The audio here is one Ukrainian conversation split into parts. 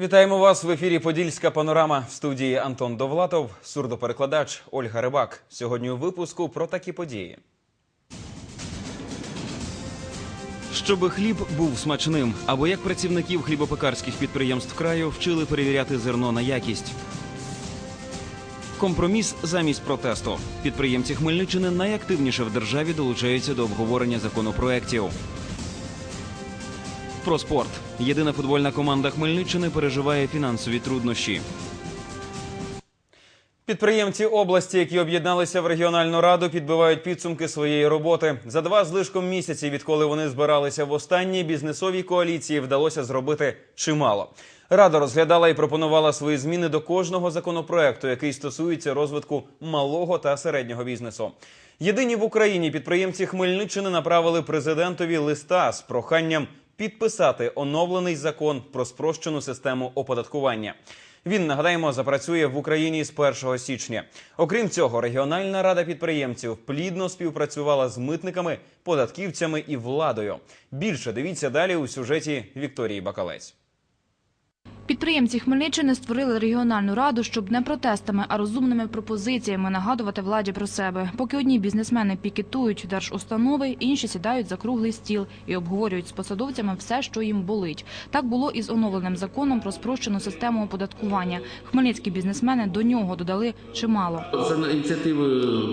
Вітаємо вас в ефірі Подільська панорама в студії Антон Довлатов, сурдоперекладач Ольга Рибак. Сьогодні у випуску про такі події. Щоби хліб був смачним, або як працівників хлібопекарських підприємств краю вчили перевіряти зерно на якість. Компроміс замість протесту. Підприємці Хмельниччини найактивніше в державі долучаються до обговорення законопроєктів. Про спорт. Єдина футбольна команда Хмельниччини переживає фінансові труднощі. Підприємці області, які об'єдналися в регіональну раду, підбивають підсумки своєї роботи. За два з лишком місяці, відколи вони збиралися в останній бізнесовій коаліції, вдалося зробити чимало. Рада розглядала і пропонувала свої зміни до кожного законопроекту, який стосується розвитку малого та середнього бізнесу. Єдині в Україні підприємці Хмельниччини направили президентові листа з проханням підписати оновлений закон про спрощену систему оподаткування. Він нагадаємо запрацює в Україні з 1 січня. Окрім цього, регіональна рада підприємців плідно співпрацювала з митниками, податківцями і владою. Більше дивіться далі у сюжеті Вікторії Бакалець. Підприємці Хмельниччини створили регіональну раду, щоб не протестами, а розумними пропозиціями нагадувати владі про себе. Поки одні бізнесмени пікетують держустанови, інші сідають за круглий стіл і обговорюють з посадовцями все, що їм болить. Так було і з оновленим законом про спрощену систему оподаткування. Хмельницькі бізнесмени до нього додали чимало. За ініціативою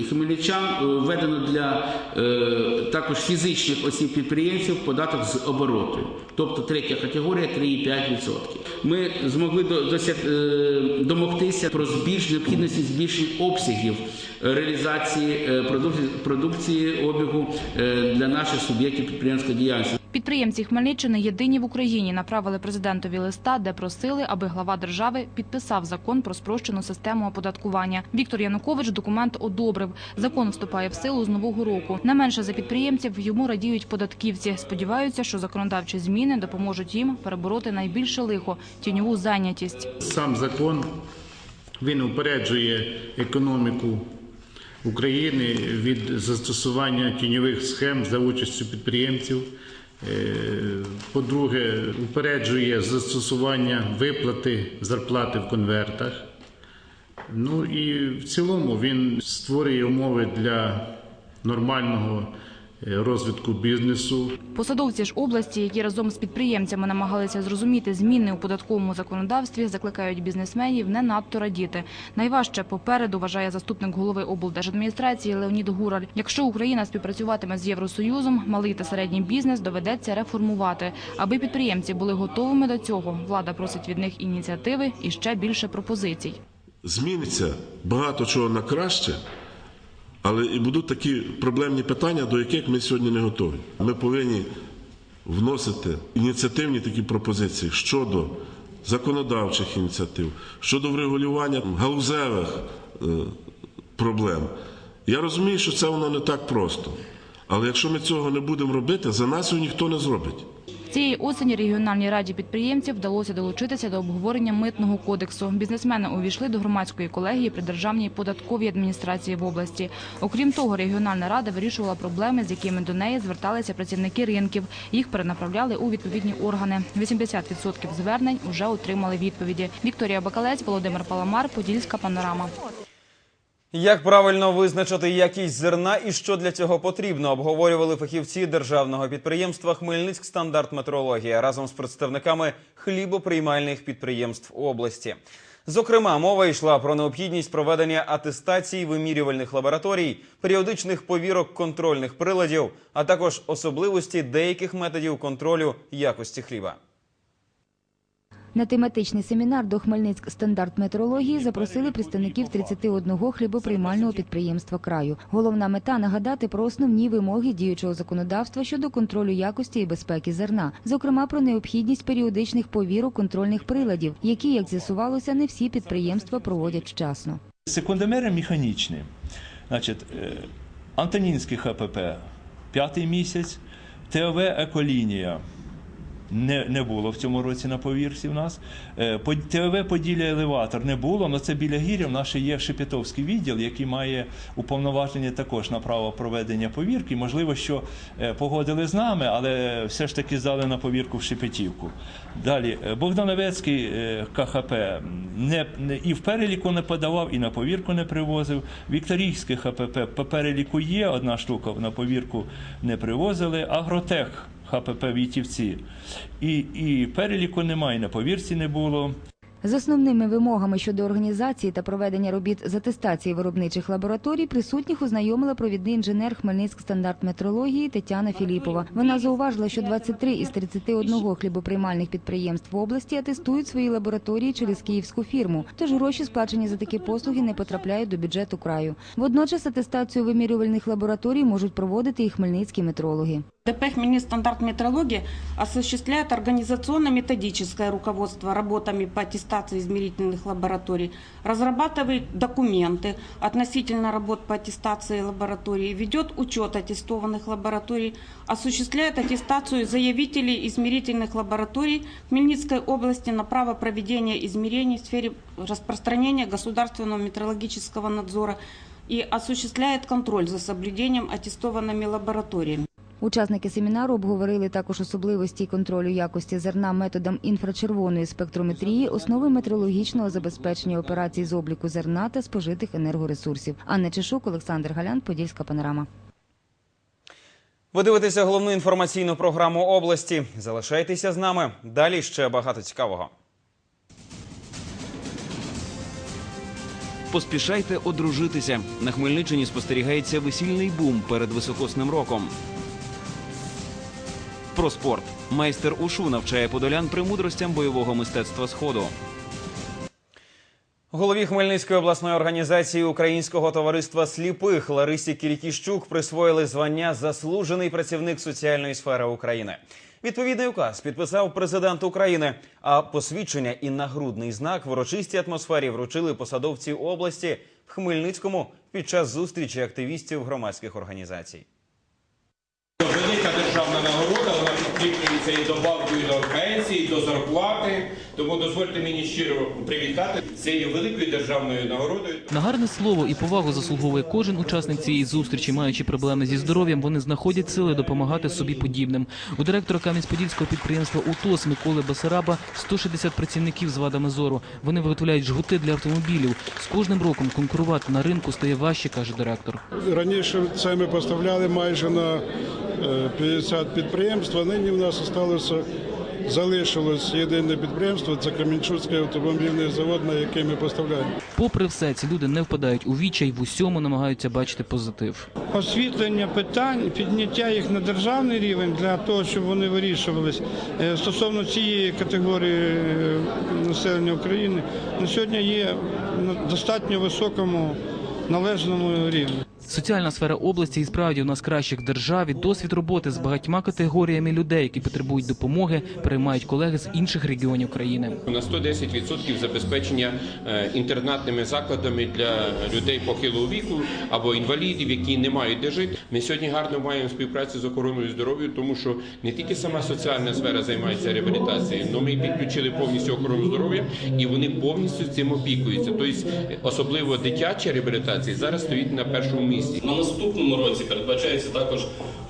е, хмельничан е, введено для е, також фізичних осіб підприємців податок з обороту, тобто третя категорія 3,5%. Ми змогли до- досяг- е, домогтися про збільш необхідності збільшення обсягів реалізації е, продукції, продукції обігу е, для наших суб'єктів підприємської діяльності. Підприємці Хмельниччини єдині в Україні направили президентові листа, де просили, аби глава держави підписав закон про спрощену систему оподаткування. Віктор Янукович документ одобрив. Закон вступає в силу з нового року. Не менше за підприємців йому радіють податківці. Сподіваються, що законодавчі зміни допоможуть їм перебороти найбільше лихо тіньову зайнятість. Сам закон він упереджує економіку України від застосування тіньових схем за участю підприємців. Е, По-друге, упереджує застосування виплати зарплати в конвертах. Ну і в цілому він створює умови для нормального розвитку бізнесу, Посадовці ж області, які разом з підприємцями намагалися зрозуміти зміни у податковому законодавстві, закликають бізнесменів не надто радіти. Найважче попереду вважає заступник голови облдержадміністрації Леонід Гураль. Якщо Україна співпрацюватиме з Євросоюзом, малий та середній бізнес доведеться реформувати. Аби підприємці були готовими до цього, влада просить від них ініціативи і ще більше пропозицій. зміниться багато чого на краще, але і будуть такі проблемні питання, до яких ми сьогодні не готові. Ми повинні вносити ініціативні такі пропозиції щодо законодавчих ініціатив, щодо врегулювання галузевих е, проблем. Я розумію, що це воно не так просто. Але якщо ми цього не будемо робити, за нас його ніхто не зробить. Цієї осені регіональній раді підприємців вдалося долучитися до обговорення митного кодексу. Бізнесмени увійшли до громадської колегії при державній податковій адміністрації в області. Окрім того, регіональна рада вирішувала проблеми, з якими до неї зверталися працівники ринків. Їх перенаправляли у відповідні органи. 80% звернень вже отримали відповіді. Вікторія Бакалець, Володимир Паламар, Подільська панорама. Як правильно визначити якість зерна і що для цього потрібно, обговорювали фахівці державного підприємства Хмельницьк стандарт метрологія разом з представниками хлібоприймальних підприємств області. Зокрема, мова йшла про необхідність проведення атестацій вимірювальних лабораторій, періодичних повірок контрольних приладів, а також особливості деяких методів контролю якості хліба. На тематичний семінар до Хмельницьк стандарт метрології запросили представників 31 хлібоприймального підприємства краю. Головна мета нагадати про основні вимоги діючого законодавства щодо контролю якості і безпеки зерна, зокрема про необхідність періодичних повірок контрольних приладів, які, як з'ясувалося, не всі підприємства проводять вчасно. Секундомери механічні. Значить, е, Антонінський ХПП п'ятий місяць, ТОВ Еколінія не, не було в цьому році на повірці в нас. Е, ТВВ Поділля елеватор не було, але це біля гір'я. В нас ще є Шепетовський відділ, який має уповноваження також на право проведення повірки. Можливо, що е, погодили з нами, але все ж таки здали на повірку в Шепетівку. Далі е, Богдановецький КХП не, не і в переліку не подавав, і на повірку не привозив. Вікторійське ХПП по переліку є одна штука, на повірку не привозили. Агротех ХПП Вітівці. І, і переліку немає, на повірці не було. З основними вимогами щодо організації та проведення робіт з атестації виробничих лабораторій присутніх ознайомила провідний інженер Хмельницьк стандарт метрології Тетяна Філіпова. Вона зауважила, що 23 із 31 хлібоприймальних підприємств в області атестують свої лабораторії через київську фірму, тож гроші, сплачені за такі послуги, не потрапляють до бюджету краю. Водночас атестацію вимірювальних лабораторій можуть проводити і хмельницькі метрологи. ДП «Хмельницкий метрологии» осуществляет организационно-методическое руководство работами по аттестации измерительных лабораторий, разрабатывает документы относительно работ по аттестации лабораторий, ведет учет аттестованных лабораторий, осуществляет аттестацию заявителей измерительных лабораторий Хмельницкой области на право проведения измерений в сфере распространения государственного метрологического надзора и осуществляет контроль за соблюдением аттестованными лабораториями. Учасники семінару обговорили також особливості контролю якості зерна методом інфрачервоної спектрометрії, основи метрологічного забезпечення операцій з обліку зерна та спожитих енергоресурсів. Анна Чешук, Олександр Галян, Подільська панорама. Ви дивитеся головну інформаційну програму області. Залишайтеся з нами. Далі ще багато цікавого. Поспішайте одружитися. На Хмельниччині спостерігається весільний бум перед високосним роком. Про спорт. Майстер Ушу навчає подолян премудростям бойового мистецтва Сходу. Голові Хмельницької обласної організації Українського товариства сліпих Ларисі Кількіщук присвоїли звання Заслужений працівник соціальної сфери України. Відповідний указ підписав президент України. А посвідчення і нагрудний знак в урочистій атмосфері вручили посадовці області в Хмельницькому під час зустрічі активістів громадських організацій. Державна нагорода, вона підкріплюється і добавкою до пенсії, до зарплати. Тому дозвольте мені щиро привітати цією великою державною нагородою. На гарне слово і повагу заслуговує кожен учасник цієї зустрічі, маючи проблеми зі здоров'ям, вони знаходять сили допомагати собі подібним. У директора Кам'янець-Подільського підприємства УТОС Миколи Басараба 160 працівників з вадами зору. Вони виготовляють жгути для автомобілів. З кожним роком конкурувати на ринку стає важче, каже директор. Раніше це ми поставляли майже на е, 50 підприємств, а нині в нас залишилося, залишилось єдине підприємство, це Кам'янчуцький автомобільний завод, на який ми поставляємо. Попри все, ці люди не впадають у відчай, в усьому намагаються бачити позитив. освітлення питань, підняття їх на державний рівень для того, щоб вони вирішувались Е, стосовно цієї категорії е, населення України, на сьогодні є на достатньо високому належному рівні. Соціальна сфера області і справді одна з кращих державі. Досвід роботи з багатьма категоріями людей, які потребують допомоги, переймають колеги з інших регіонів країни. На 110% забезпечення е, інтернатними закладами для людей похилого віку або інвалідів, які не мають де жити. Ми сьогодні гарно маємо співпрацю з охороною здоров'я, тому що не тільки сама соціальна сфера займається реабілітацією, але ми підключили повністю охорону здоров'я і вони повністю цим опікуються. Тобто, особливо дитяча реабілітація зараз стоїть на першому місці. На наступному році передбачається також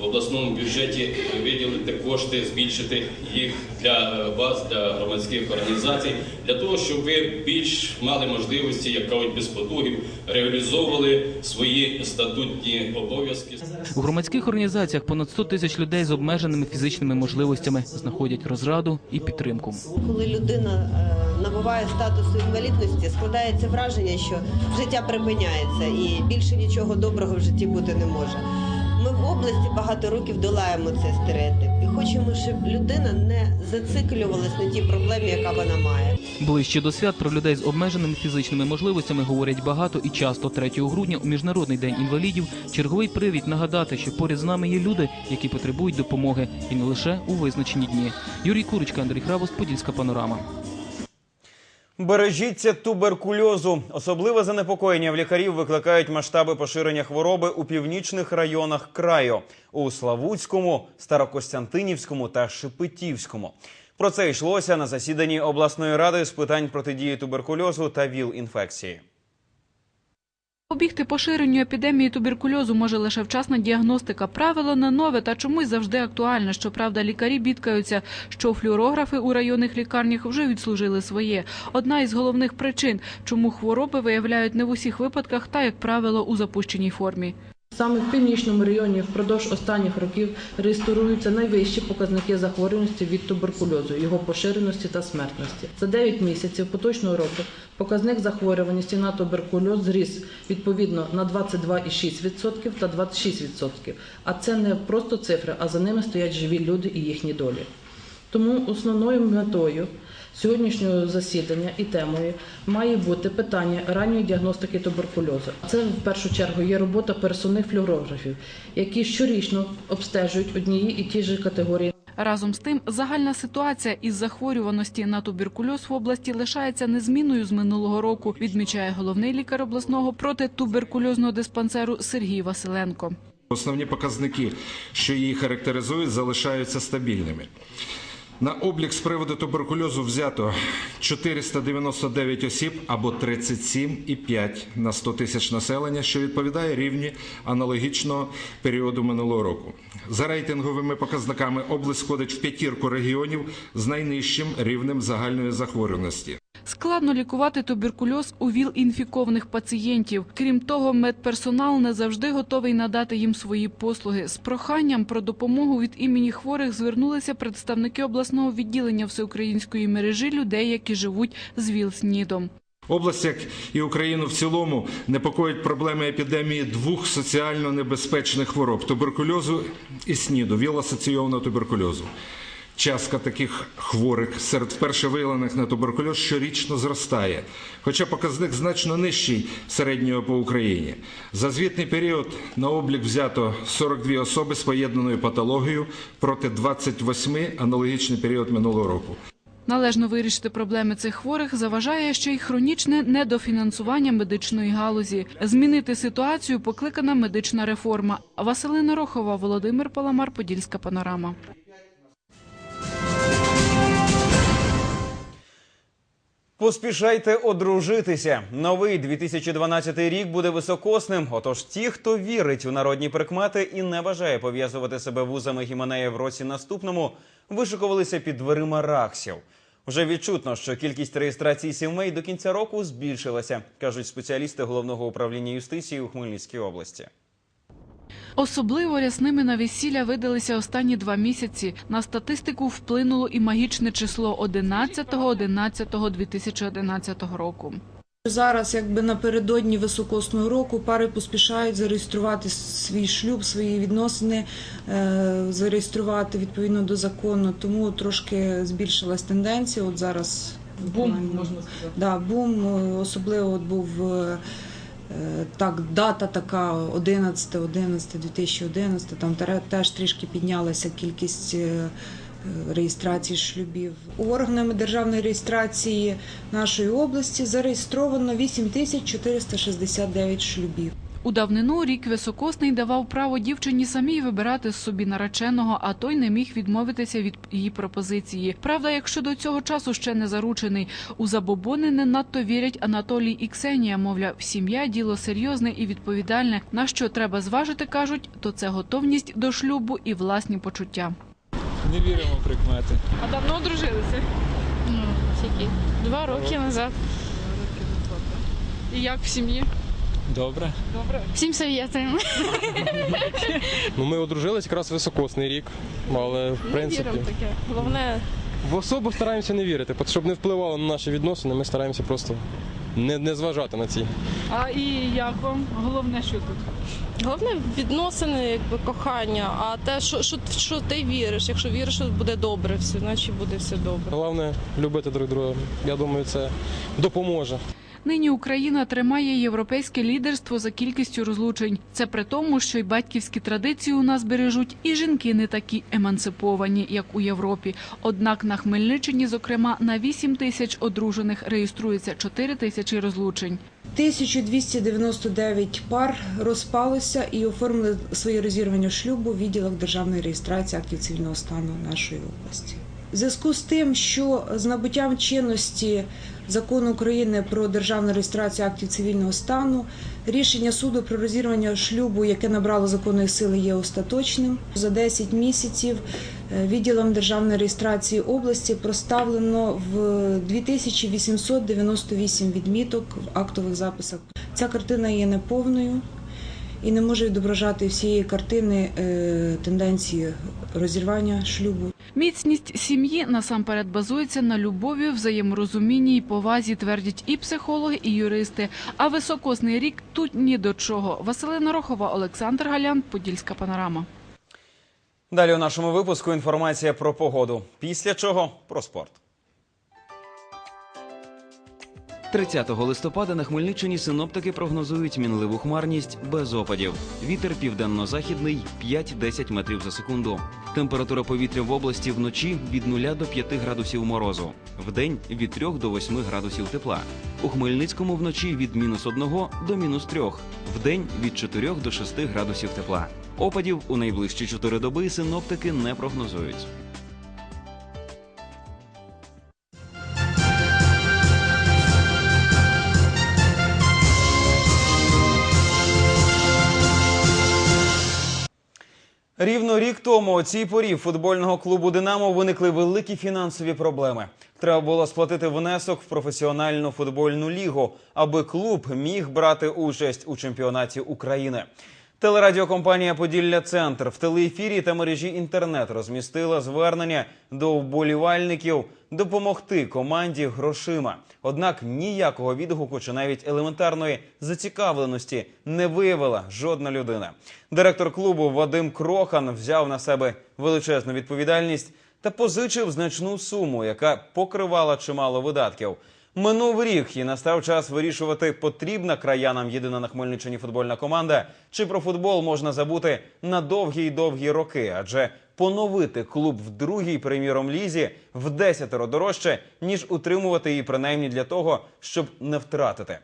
в обласному бюджеті виділити кошти, збільшити їх для вас, для громадських організацій, для того, щоб ви більш мали можливості, як кажуть, без потугів, реалізовували свої статутні обов'язки. У громадських організаціях понад 100 тисяч людей з обмеженими фізичними можливостями знаходять розраду і підтримку. Коли людина е, набуває статусу інвалідності, складається враження, що життя припиняється і більше нічого доброго в житті бути не може. Області багато років долаємо цей стереотип і хочемо, щоб людина не зациклювалась на тій проблемі, яка вона має. Ближче до свят про людей з обмеженими фізичними можливостями говорять багато і часто. 3 грудня у міжнародний день інвалідів черговий привід нагадати, що поряд з нами є люди, які потребують допомоги, і не лише у визначені дні. Юрій Курочка, Андрій Хравост, Подільська панорама. Бережіться туберкульозу. Особливе занепокоєння в лікарів викликають масштаби поширення хвороби у північних районах краю у Славутському, Старокостянтинівському та Шепетівському. Про це йшлося на засіданні обласної ради з питань протидії туберкульозу та ВІЛ-інфекції. Побігти поширенню епідемії туберкульозу може лише вчасна діагностика. Правило не нове та чомусь завжди актуальне. Щоправда, лікарі бідкаються, що флюорографи у районних лікарнях вже відслужили своє. Одна із головних причин, чому хвороби виявляють не в усіх випадках та, як правило, у запущеній формі. Саме в північному районі впродовж останніх років реєструються найвищі показники захворюваності від туберкульозу, його поширеності та смертності. За 9 місяців поточного року показник захворюваності на туберкульоз зріс відповідно на 22,6% та 26%. А це не просто цифри, а за ними стоять живі люди і їхні долі. Тому основною метою сьогоднішнього засідання і темою має бути питання ранньої діагностики туберкульозу. Це в першу чергу є робота пересувних флюорографів, які щорічно обстежують однієї і ті ж категорії Разом з тим, загальна ситуація із захворюваності на туберкульоз в області лишається незмінною з минулого року, відмічає головний лікар обласного протитуберкульозного диспансеру Сергій Василенко. Основні показники, що її характеризують, залишаються стабільними. На облік з приводу туберкульозу взято 499 осіб або 37,5 на 100 тисяч населення, що відповідає рівні аналогічного періоду минулого року. За рейтинговими показниками область входить в п'ятірку регіонів з найнижчим рівнем загальної захворюваності. Складно лікувати туберкульоз у ВІЛ-інфікованих пацієнтів. Крім того, медперсонал не завжди готовий надати їм свої послуги. З проханням про допомогу від імені хворих звернулися представники обласного відділення всеукраїнської мережі людей, які живуть з ВІЛ-СНІДом. Область, як і Україну в цілому, непокоїть проблеми епідемії двох соціально небезпечних хвороб туберкульозу і СНІДу, віл-асоційованого туберкульозу. Частка таких хворих серед вперше виявлених на туберкульоз щорічно зростає, хоча показник значно нижчий середнього по Україні. За звітний період на облік взято 42 особи з поєднаною патологією проти 28 аналогічний період минулого року. Належно вирішити проблеми цих хворих заважає ще й хронічне недофінансування медичної галузі. Змінити ситуацію покликана медична реформа. Василина Рохова, Володимир Паламар, Подільська панорама. Поспішайте одружитися. Новий 2012 рік буде високосним. Отож, ті, хто вірить у народні прикмети і не бажає пов'язувати себе вузами гіменея в році наступному, вишикувалися під дверима раксів. Вже відчутно, що кількість реєстрацій сімей до кінця року збільшилася, кажуть спеціалісти головного управління юстиції у Хмельницькій області. Особливо рясними на весілля видалися останні два місяці. На статистику вплинуло і магічне число 11.11.2011 року. Зараз, якби напередодні високосного року, пари поспішають зареєструвати свій шлюб, свої відносини, е, зареєструвати відповідно до закону. Тому трошки збільшилась тенденція. От зараз Бум, можна сказати. Да, бум е, особливо от був. Так, дата така 11, 11, 2011, там теж трішки піднялася кількість е, е, реєстрацій шлюбів. Органами державної реєстрації нашої області зареєстровано 8469 шлюбів. У давнину рік високосний давав право дівчині самій вибирати собі нареченого, а той не міг відмовитися від її пропозиції. Правда, якщо до цього часу ще не заручений, у забобони не надто вірять Анатолій і Ксенія. Мовляв, сім'я діло серйозне і відповідальне. На що треба зважити, кажуть, то це готовність до шлюбу і власні почуття. Не віримо в прикмети. А давно одружилися? Ну, тільки два роки назад. І як в сім'ї? Добре. Добре. Всім совєтуємо. Ну, ми одружились якраз високосний рік, але в Не принципі віримо таке. Головне, в особу стараємося не вірити, щоб не впливало на наші відносини, ми стараємося просто не, не зважати на ці. а і як вам? Головне, що тут? Головне відносини, якби кохання, а те, що, що, що ти віриш. Якщо віриш, що буде добре все, значить буде все добре. Головне любити друг друга. Я думаю, це допоможе. Нині Україна тримає європейське лідерство за кількістю розлучень. Це при тому, що й батьківські традиції у нас бережуть, і жінки не такі емансиповані, як у Європі. Однак на Хмельниччині, зокрема, на 8 тисяч одружених реєструється 4 тисячі розлучень. 1299 пар розпалося і оформили своє розірвання шлюбу в відділах державної реєстрації актів цивільного стану нашої області. Зв'язку з тим, що з набуттям чинності закону України про державну реєстрацію актів цивільного стану, рішення суду про розірвання шлюбу, яке набрало законної сили, є остаточним. За 10 місяців е, відділом державної реєстрації області проставлено в 2898 відміток в актових записах. Ця картина є неповною і не може відображати всієї картини е, тенденції розірвання шлюбу. Міцність сім'ї насамперед базується на любові, взаєморозумінні і повазі, твердять і психологи, і юристи. А високосний рік тут ні до чого. Василина Рохова, Олександр Галян, Подільська панорама. Далі у нашому випуску інформація про погоду. Після чого про спорт. 30 листопада на Хмельниччині синоптики прогнозують мінливу хмарність без опадів. Вітер південно-західний 5-10 метрів за секунду. Температура повітря в області вночі від 0 до 5 градусів морозу. Вдень від 3 до 8 градусів тепла. У Хмельницькому вночі від мінус 1 до мінус 3. Вдень від 4 до 6 градусів тепла. Опадів у найближчі 4 доби синоптики не прогнозують. Рівно рік тому у цій порі футбольного клубу Динамо виникли великі фінансові проблеми. Треба було сплатити внесок в професіональну футбольну лігу, аби клуб міг брати участь у чемпіонаті України. Телерадіокомпанія Поділля Центр в телеефірі та мережі інтернет розмістила звернення до вболівальників допомогти команді грошима. Однак ніякого відгуку чи навіть елементарної зацікавленості не виявила жодна людина. Директор клубу Вадим Крохан взяв на себе величезну відповідальність та позичив значну суму, яка покривала чимало видатків. Минув рік і настав час вирішувати, потрібна краянам єдина на Хмельниччині футбольна команда, чи про футбол можна забути на довгі й довгі роки, адже поновити клуб в другій прем'єром лізі в десятеро дорожче, ніж утримувати її принаймні для того, щоб не втратити.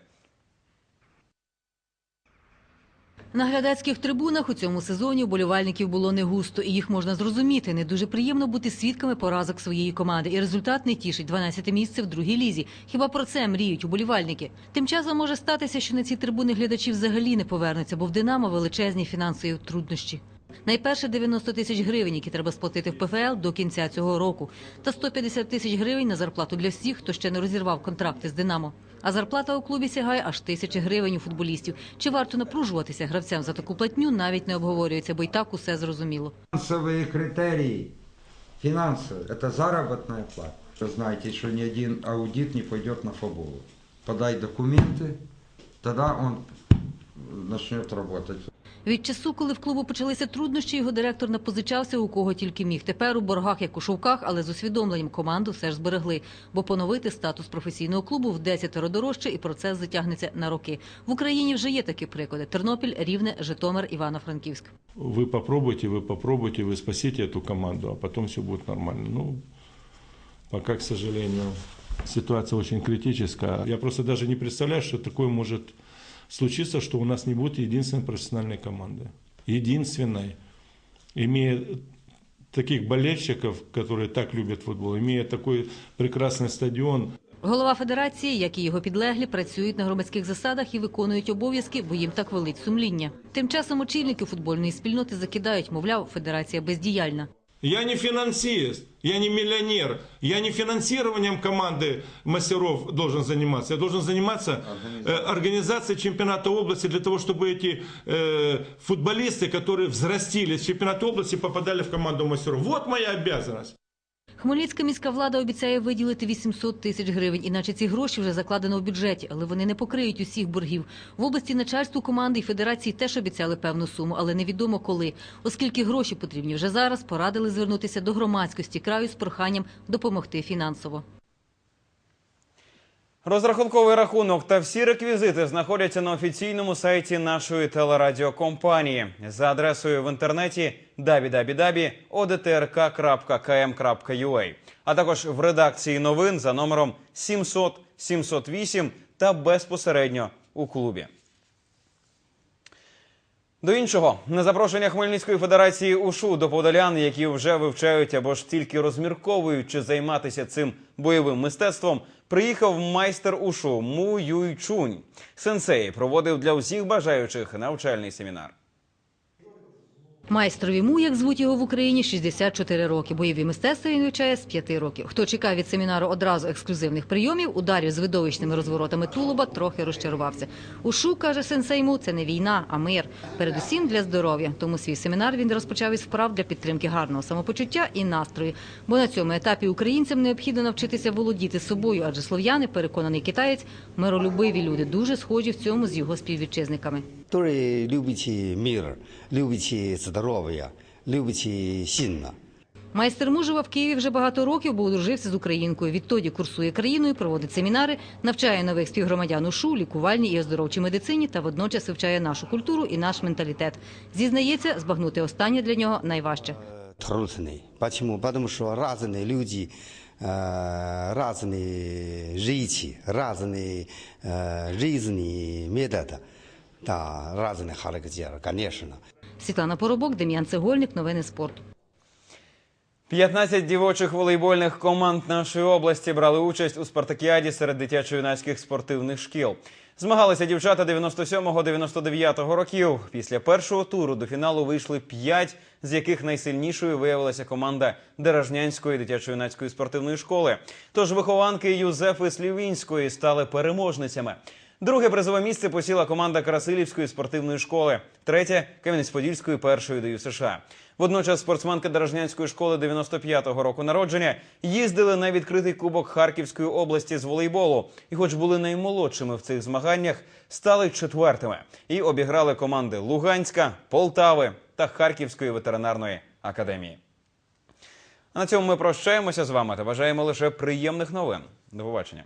На глядацьких трибунах у цьому сезоні вболівальників було не густо, і їх можна зрозуміти. Не дуже приємно бути свідками поразок своєї команди. І результат не тішить 12 місце в другій лізі. Хіба про це мріють уболівальники? Тим часом може статися, що на ці трибуни глядачі взагалі не повернуться, бо в Динамо величезні фінансові труднощі. Найперше 90 тисяч гривень, які треба сплатити в ПФЛ до кінця цього року, та 150 тисяч гривень на зарплату для всіх, хто ще не розірвав контракти з Динамо. А зарплата у клубі сягає аж тисячі гривень у футболістів. Чи варто напружуватися гравцям за таку платню, навіть не обговорюється, бо й так усе зрозуміло. Финансовые критерии. Финансовые – это заработная плата. Вы знаете, что ни один аудит не пойдет на фабулу. Подай документы, тогда он начнет работать. Від часу, коли в клубу почалися труднощі, його директор напозичався у кого тільки міг. Тепер у боргах, як у шовках, але з усвідомленням команду все ж зберегли. Бо поновити статус професійного клубу в десятеро дорожче, і процес затягнеться на роки. В Україні вже є такі приклади: Тернопіль, Рівне, Житомир, Івано-Франківськ. Вы попробуйте, вы попробуйте, вы спасите эту команду, а потом все будет нормально. Ну, пока, к сожалению, ситуация очень критическая. Я просто даже не представляю, что такое может случиться, что у нас не будет единственной профессиональной команды. Единственной. Имея таких болельщиков, которые так любят футбол, имея такой прекрасный стадион, Голова федерації, як і його підлеглі, працюють на громадських засадах і виконують обов'язки, бо їм так велить сумління. Тим часом очільники футбольної спільноти закидають, мовляв, федерація бездіяльна. Я не финансист, я не миллионер, я не финансированием команды мастеров должен заниматься. Я должен заниматься э, организацией чемпионата области для того, чтобы эти э, футболисты, которые взрастили с чемпионата области, попадали в команду мастеров. Вот моя обязанность. Хмельницька міська влада обіцяє виділити 800 тисяч гривень, іначе ці гроші вже закладено у бюджеті, але вони не покриють усіх боргів. В області начальству команди і федерації теж обіцяли певну суму, але невідомо коли. Оскільки гроші потрібні вже зараз, порадили звернутися до громадськості краю з проханням допомогти фінансово. Розрахунковий рахунок та всі реквізити знаходяться на офіційному сайті нашої телерадіокомпанії. За адресою в інтернеті www.odtrk.km.ua, а. Також в редакції новин за номером 700 708 та безпосередньо у клубі. До іншого. На запрошення Хмельницької федерації УШУ до подолян, які вже вивчають або ж тільки розмірковують, чи займатися цим бойовим мистецтвом, приїхав майстер УШУ Му Юй Чунь. Сенсей проводив для усіх бажаючих навчальний семінар. Майстрові му, як звуть його в Україні, 64 роки. Бойові мистецтва він вивчає з 5 років. Хто чекав від семінару одразу ексклюзивних прийомів, ударів з видовищними розворотами тулуба, трохи розчарувався. Ушу, каже сенсей му, це не війна, а мир. Передусім для здоров'я. Тому свій семінар він розпочав із вправ для підтримки гарного самопочуття і настрою. Бо на цьому етапі українцям необхідно навчитися володіти собою, адже слов'яни, переконаний китаєць, миролюбиві люди, дуже схожі в цьому з його співвітчизниками Дуже любить мир, любить здоров'я, любить сильно. Майстер Мужева в Києві вже багато років, бо одружився з українкою. Відтоді курсує країною, проводить семінари, навчає нових співгромадян ушу, лікувальній і оздоровчій медицині та водночас вивчає нашу культуру і наш менталітет. Зізнається, збагнути останнє для нього найважче. Трудный. Почему? Потому что разные люди, э, разные жить, разные э, жизни методы, да, разный характер, конечно. Світлана Поробок, Дем'ян Цегольник, новини спорту. 15 дівочих волейбольних команд нашої області брали участь у спартакіаді серед дитячо-юнацьких спортивних шкіл. Змагалися дівчата 97-99 років. Після першого туру до фіналу вийшли 5, з яких найсильнішою виявилася команда Деражнянської дитячо-юнацької спортивної школи. Тож вихованки Юзефи Слівінської стали переможницями. Друге призове місце посіла команда Красилівської спортивної школи, третє Кам'янець-Подільської першої ДЮ США. Водночас спортсменки Дорожнянської школи 95-го року народження їздили на відкритий кубок Харківської області з волейболу, і, хоч були наймолодшими в цих змаганнях, стали четвертими і обіграли команди Луганська, Полтави та Харківської ветеринарної академії. А на цьому ми прощаємося з вами та бажаємо лише приємних новин. До побачення.